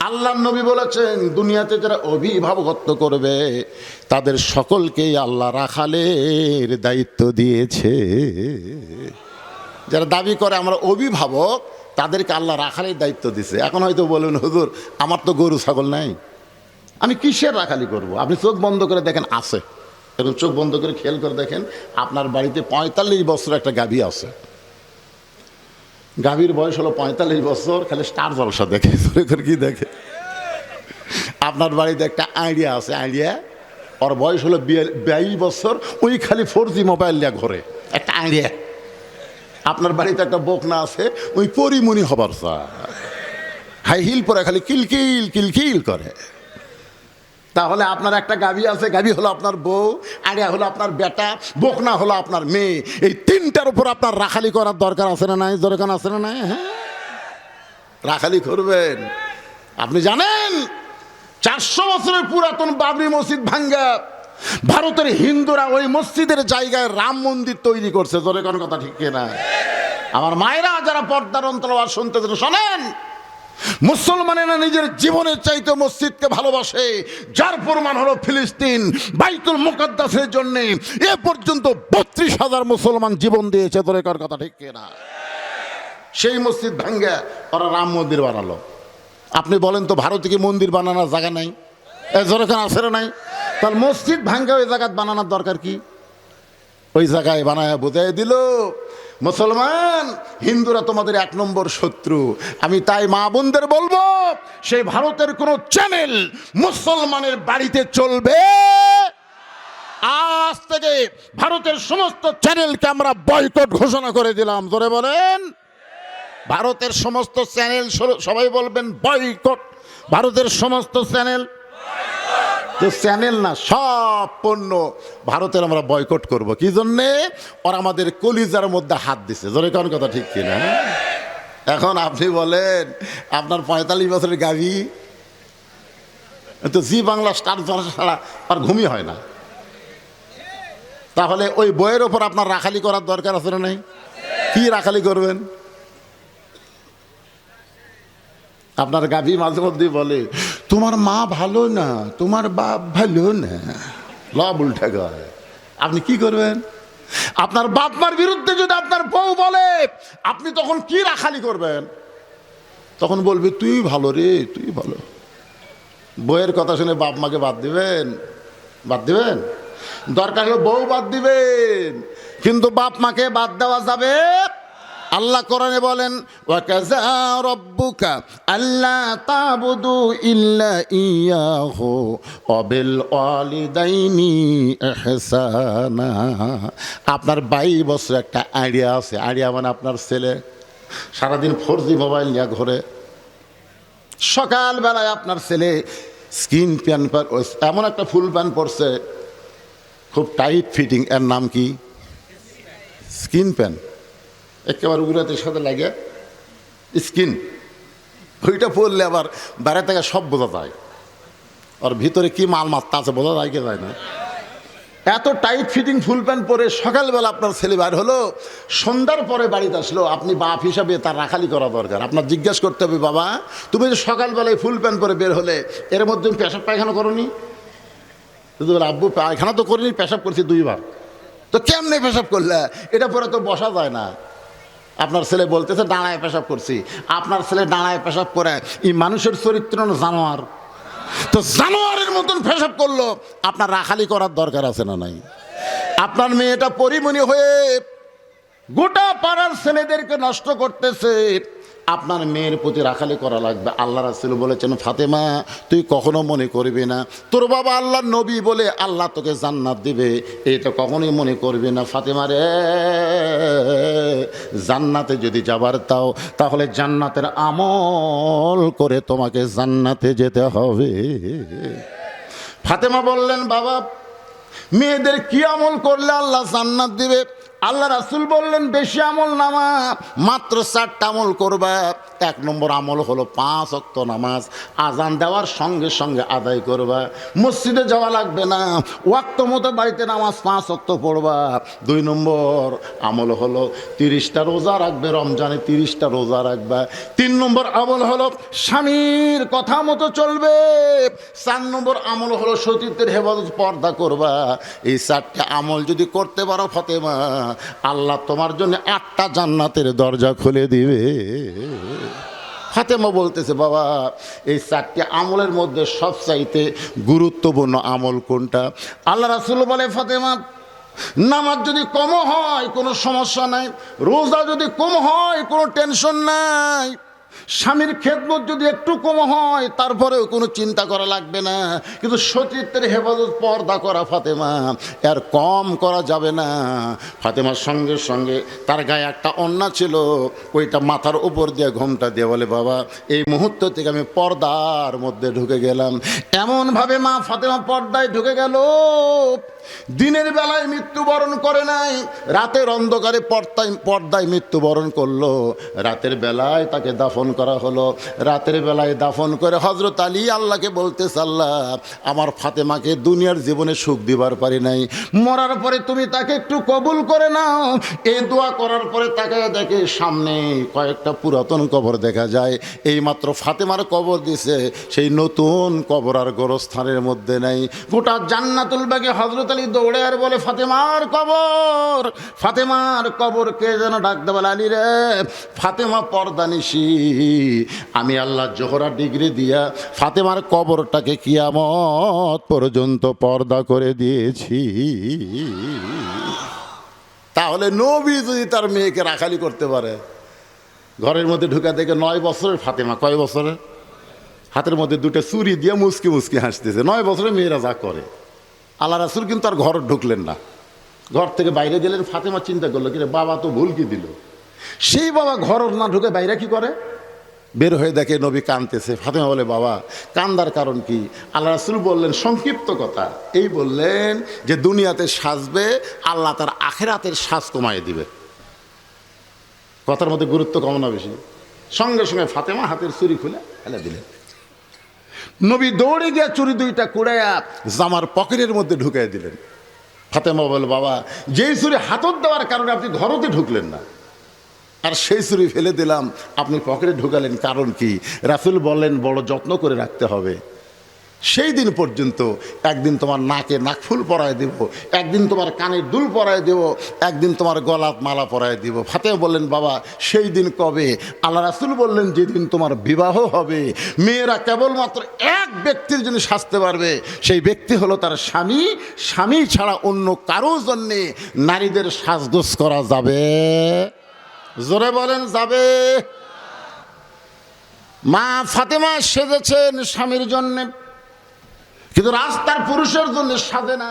আল্লাহ নবী বলেছেন, দুনিয়াতে যারা অভিভাবকত্ব করবে, তাদের সকলকেই আল্লাহ রাখালের দায়িত্ব দিয়েছে। যারা দাবি করে আমরা অভিভাবক, তাদেরকে আল্লাহ রাখালের দায়িত্ব দিছে। এখন হয়তো বলবেন হুজুর, আমার তো গরু, ছাগল নাই। আমি কিসের রাখালি করব। আপনি চোখ বন্ধ করে দেখেন, আছে। এবং চোখ বন্ধ করে খেয়াল করে দেখেন, আপনার বাড়িতে পঁয়তাল্লিশ বছর একটা গাভী আছে। গাভীর বয়স হলো পঁয়তাল্লিশ বছর, খালি স্টার জলসা দেখে কি দেখে? আপনার বাড়িতে একটা আইডিয়া আছে আইডিয়া ওর বয়স হলো বিয়াল্লিশ বছর, ওই খালি ফোর জি মোবাইল নিয়ে ঘরে। একটা আইডিয়া আপনার বাড়িতে একটা বকনা আছে, ওই পরিমণি হবার চা। হাই হিল পরে খালি কিলকিল কিলকিল করে। তাহলে আপনার একটা গাভী আছে, গাভী হলো আপনার বউ, আড়িয়া হলো আপনার বেটা, বকনা হলো আপনার মেয়ে। এই তিনটার উপর আপনার রাখালি করার দরকার আছে না নাই? দরকার আছে না নাই? হ্যাঁ। রাখালি করবেন। আপনি জানেন, চারশো বছরের পুরাতন বাবরি মসজিদ ভাঙ্গা। ভারতের হিন্দুরা ওই মসজিদের জায়গায় রাম মন্দির তৈরি করছে। জোরে কোন কথা ঠিক না আমার মায়েরা যারা পর্দার অন্তর শুনতে শোনেন। মুসলমানেরা নিজের জীবনের চাইতে মসজিদকে ভালোবাসে, যার প্রমাণ হলো ফিলিস্তিন। বাইতুল মুকদ্দাসের জন্য এ পর্যন্ত বত্রিশ হাজার মুসলমান জীবন দিয়েছে, তোর একার কথা ঠিক না সেই মসজিদ ভাঙ্গে, ওরা রাম মন্দির বানালো। আপনি বলেন তো, ভারতে কি মন্দির বানানোর জায়গা নাই? যেরকম আছে না নাই? তার মসজিদ ভাঙ্গে ওই জায়গায় বানানোর দরকার কি? ওই জায়গায় বানায় বোঝাই দিল মুসলমান, হিন্দুরা তোমাদের এক নম্বর শত্রু। আমি তাই মা বোনদের বলব, সেই ভারতের কোন চ্যানেল মুসলমানের বাড়িতে চলবে। আজ থেকে ভারতের সমস্ত চ্যানেলকে আমরা বয়কট ঘোষণা করে দিলাম। ধরে বলেন। ভারতের সমস্ত চ্যানেল সবাই বলবেন বয়কট ভারতের সমস্ত চ্যানেল যে চ্যানেল না, সব পণ্য ভারতের আমরা বয়কট করব। কি জন্যে? ওরা আমাদের কলিজার মধ্যে হাত দিছে। জোরে কোন কথা ঠিক কিনা? এখন আপনি বলেন, আপনার পঁয়তাল্লিশ বছরের গাড়ি তো জি বাংলা স্টার ছাড়া আর ঘুমই হয় না। তাহলে ওই বইয়ের ওপর আপনার রাখালি করার দরকার আছে না নাই? কি রাখালি করবেন? আপনার গাভী মাঝে মধ্যে বলে তোমার মা ভালো না, তোমার বাপ ভালো না। লব উল্টা গায়। আপনি কি করবেন? আপনার বাপ মার বিরুদ্ধে যদি আপনার বউ বলে, আপনি তখন কি রাখালি করবেন? তখন বলবে, তুই ভালো রে, তুই ভালো। বইয়ের কথা শুনে বাপ মাকে বাদ দিবেন? বাদ দিবেন? দরকার হলে বউ বাদ দিবেন। কিন্তু বাপ মাকে বাদ দেওয়া যাবে আল্লাহ কোরআনে বলেন আল্লাহ আপনার বাইশ বছর একটা আইডিয়া আছে। আইডিয়া মানে আপনার ছেলে সারাদিন ফোর জি মোবাইল নিয়ে ঘরে। সকালবেলায় আপনার ছেলে স্কিন প্যান্ট এমন একটা ফুল প্যান্ট পরছে, খুব টাইট ফিটিং। এর নাম কি? স্কিন প্যান্ট একেবারে উগুরাতের সাথে লাগে। স্কিন, ওইটা পড়লে আবার বাইরে থেকে সব বোঝা যায়। আর ভিতরে কি মাল মাত্রা আছে বোঝা যায় কে যায় না। এত টাইট ফিটিং ফুল প্যান্ট পরে সকালবেলা আপনার ছেলে বার হলো, সন্ধ্যার পরে বাড়িতে আসলো, আপনি বাপ হিসাবে তার রাখালি করা দরকার। আপনার জিজ্ঞাসা করতে হবে, বাবা, তুমি যে সকালবেলায় ফুল প্যান্ট পরে বের হলে, এর মধ্যে তুমি পেশাব পায়খানা করনি? আব্বু, পায়খানা তো করিনি, পেশাব করছি দুইবার। তো কেমনে পেশাব করলে? এটা পরে তো বসা যায় না। আপনার ছেলে বলতেছে দাঁড়ায় পেশাব করছি। আপনার ছেলে দাঁড়ায় পেশাব করে। এই মানুষের চরিত্র জানোয়ার। তো জানোয়ারের মতন পেশাব করল, আপনার রাখালি করার দরকার আছে না নাই? আপনার মেয়েটা পরিমণি হয়ে গোটা পাড়ার ছেলেদেরকে নষ্ট করতেছে। আপনার মেয়ের প্রতি রাখালি করা লাগবে। আল্লাহ রাসুল বলেছেন, ফাতেমা, তুই কখনো মনে করবি না। তোর বাবা আল্লাহ নবী বলে আল্লাহ তোকে জান্নাত দিবে। এটা কখনোই মনে করবি না। ফাতেমা রে, জান্নাতে যদি যাবার তাও, তাহলে জান্নাতের আমল করে তোমাকে জান্নাতে যেতে হবে। ফাতেমা বললেন, বাবা, মেয়েদের কি আমল করলে আল্লাহ জান্নাত দিবে? আল্লাহ রাসুল বললেন, বেশি আমল নামা, মাত্র চারটা আমল করবা। এক নম্বর আমল হলো পাঁচ অক্ত নামাজ। আজান দেওয়ার সঙ্গে সঙ্গে আদায় করবা। মসজিদে যাওয়া লাগবে না। ওয়াক্ত মতো বাড়িতে নামাজ পাঁচ অক্ত পড়বা। দুই নম্বর আমল হলো তিরিশটা রোজা রাখবে, রমজানে তিরিশটা রোজা রাখবা। তিন নম্বর আমল হলো স্বামীর কথা মতো চলবে। চার নম্বর আমল হলো সতীত্বের হেফাজত পর্দা করবা। এই চারটে আমল যদি করতে পারো ফতেমা আল্লাহ তোমার জন্য আটটা জান্নাতের দরজা খুলে দিবে। ফাতেমা বলতেছে, বাবা, এই চারটি আমলের মধ্যে সবচাইতে গুরুত্বপূর্ণ আমল কোনটা? আল্লাহ রাসুল বলে, ফাতেমা, নামাজ যদি কম হয়, কোনো সমস্যা নাই। রোজা যদি কম হয়, কোনো টেনশন নাই। স্বামীর খেদমত যদি একটু কম হয়, তারপরেও কোনো চিন্তা করা লাগবে না। কিন্তু সতীত্বের হেফাজত পর্দা করা ফাতেমা, এর কম করা যাবে না। ফাতেমার সঙ্গে সঙ্গে তার গায়ে একটা অন্না ছিল, ওইটা মাথার উপর দিয়ে ঘোমটা দিয়ে বলে, বাবা, এই মুহূর্ত থেকে আমি পর্দার মধ্যে ঢুকে গেলাম। এমনভাবে মা ফাতেমা পর্দায় ঢুকে গেল। দিনের বেলায় মৃত্যুবরণ করে নাই, রাতের অন্ধকারে পর্দায় পর্দায় মৃত্যুবরণ করল। রাতের বেলায় তাকে দাফন করা হলো। রাতের বেলায় দাফন করে হজরত আলী আল্লাহকে বলতে আল্লাহ আমার ফাতেমাকে দুনিয়ার জীবনে সুখ দিবার পারি নাই। মরার পরে তুমি তাকে একটু কবুল করে নাও। এই দোয়া করার পরে তাকে দেখে সামনে কয়েকটা পুরাতন কবর দেখা যায়। এই মাত্র ফাতেমার কবর দিছে, সেই নতুন কবর আর গোরস্থানের মধ্যে নাই। গোটা জান্নাতুল বাগে হজরত আলী দৌড়ে আর বলে, ফাতেমার কবর ফাতেমার কবর কে যেন ডাক দেবেন আলী রে? ফাতেমা পর্দা নিশি। আমি আল্লাহ জোহরা ডিগ্রি দিয়া ফাতেমার কবরটাকে কিয়ামত পর্যন্ত পর্দা করে দিয়েছি। তাহলে নবী যদি তার মেয়েকে রাখালি করতে পারে, ঘরের মধ্যে ঢুকা দেখে নয় বছরের ফাতেমা, কয় বছরের? হাতের মধ্যে দুটো চুরি দিয়ে মুসকি মুসকি হাসতেছে। নয় বছরে মেয়েরা যা করে। আল্লাহ রাসুল কিন্তু আর ঘর ঢুকলেন না। ঘর থেকে বাইরে গেলেন, ফাতেমা চিন্তা করল, কিরে বাবা, তো ভুল কি দিল? সেই বাবা ঘর না ঢুকে বাইরে কি করে? বের হয়ে দেখে নবী কানতেছে ফাতেমা বলে, বাবা, কান্দার কারণ কি? আল্লাহ রাসুল বললেন, সংক্ষিপ্ত কথা। এই বললেন যে, দুনিয়াতে সাজবে, আল্লাহ তার আখেরাতের সাজ কমায় দিবে। কথার মধ্যে গুরুত্ব কম না বেশি। সঙ্গে সঙ্গে ফাতেমা হাতের চুরি খুলে ফেলে দিলেন। নবী দৌড়ে গিয়ে চুরি দুইটা কুড়াইয়া জামার পকেটের মধ্যে ঢুকাই দিলেন। ফাতেমা বল বাবা, যেই চুরি হাতত দেওয়ার কারণে আপনি ঘরতে ঢুকলেন না। আর সেই চুরি ফেলে দিলাম, আপনি পকেটে ঢুকালেন কারণ কি? রাসুল বললেন, বড় যত্ন করে রাখতে হবে। সেই দিন পর্যন্ত একদিন তোমার নাকে নাকফুল পরায় দেব, একদিন তোমার কানের দুল পরায় দেব, একদিন তোমার গলাত মালা পরায় দিব। ফাতে বললেন, বাবা, সেই দিন কবে? আল্লাহ রাসুল বললেন, যেদিন তোমার বিবাহ হবে, মেয়েরা কেবলমাত্র এক ব্যক্তির জন্য সাজতে পারবে। সেই ব্যক্তি হলো তার স্বামী। স্বামী ছাড়া অন্য কারও জন্যে নারীদের সাজগোজ করা যাবে। জোরে বলেন, যাবে। মা ফাতেমা সেজেছেন স্বামীর জন্যে। কিন্তু রাস্তার পুরুষের জন্য সাজে না।